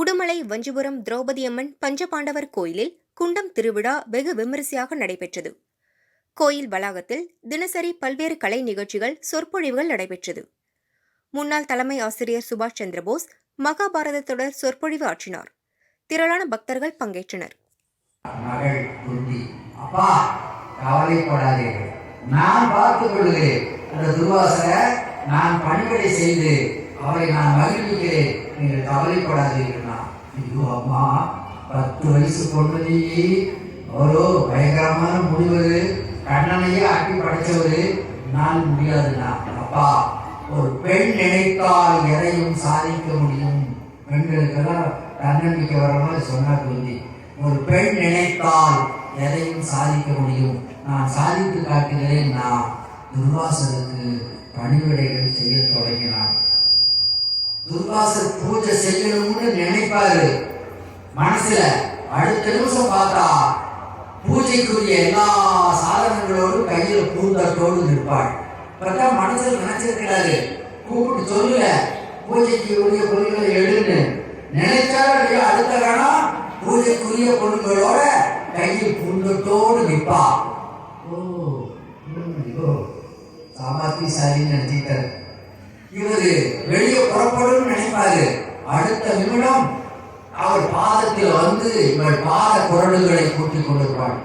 உடுமலை வஞ்சிபுரம் திரௌபதியம்மன் பஞ்சபாண்டவர் கோயிலில் குண்டம் திருவிழா வெகு விமரிசையாக நடைபெற்றது. கோயில் வளாகத்தில் தினசரி பல்வேறு கலை நிகழ்ச்சிகள் சொற்பொழிவுகள் நடைபெற்றது. முன்னாள் தலைமை ஆசிரியர் சுபாஷ் சந்திரபோஸ் மகாபாரத தொடர் சொற்பொழிவு ஆற்றினார். திரளான பக்தர்கள் பங்கேற்றனர். அப்பா கவலைப்படாதீர்கள். நான் பார்த்துக் கொள்கிறேன். அந்த துர்வாசரை நான் பணிகளை செய்து அவரை நான் மகிழ்விக்கிறேன். நீங்கள் கவலைப்படாதீர்கள்னா. ஐயோ அம்மா பத்து வயசு பொண்ணு அவரோ பயங்கரமான முடிவது கண்ணனையே ஆட்டி படைச்சவரு நான் முடியாதுண்ணா. அப்பா ஒரு பெண் நினைத்தால் எதையும் சாதிக்க முடியும். பெண்களுக்கெல்லாம் தன்னம்பிக்கை வர மாதிரி சொன்னார் குந்தி ஒரு பெண் நினைத்தால் எதையும் சாதிக்க முடியும். நான் சாதித்து காட்டுகிறேன் நான். துர்வாசனுக்கு பணிவிடைகள் செய்ய தொடங்கினான். துர்வாசர் பூஜை செய்யணும்னு நினைப்பாரு. மனசுல அடுத்த நிமிஷம் பார்த்தா பூஜைக்குரிய எல்லா சாதனங்களோடும் கையில பூந்தட்டோடு நிற்பாள். பார்த்தா மனசுல நினைச்சிருக்கிறாரு. கூப்பிட்டு சொல்லல பூஜைக்கு உரிய பொருள்களை எடுன்னு. நினைச்சாலும் அடுத்த கணம் பூஜைக்குரிய பொருட்களோட கையில் பூந்தட்டோடு நிற்பா ஓ ம், ஐயோ சாரின்னு நினைச்சிட்டாரு இவரு வெளியே புறப்படும் நினைப்பாரு. அடுத்த நிமிடம் அவர் பாதத்தில் வந்து இவள் பாத குரல்களை கூட்டிக் கொண்டிருப்பாள்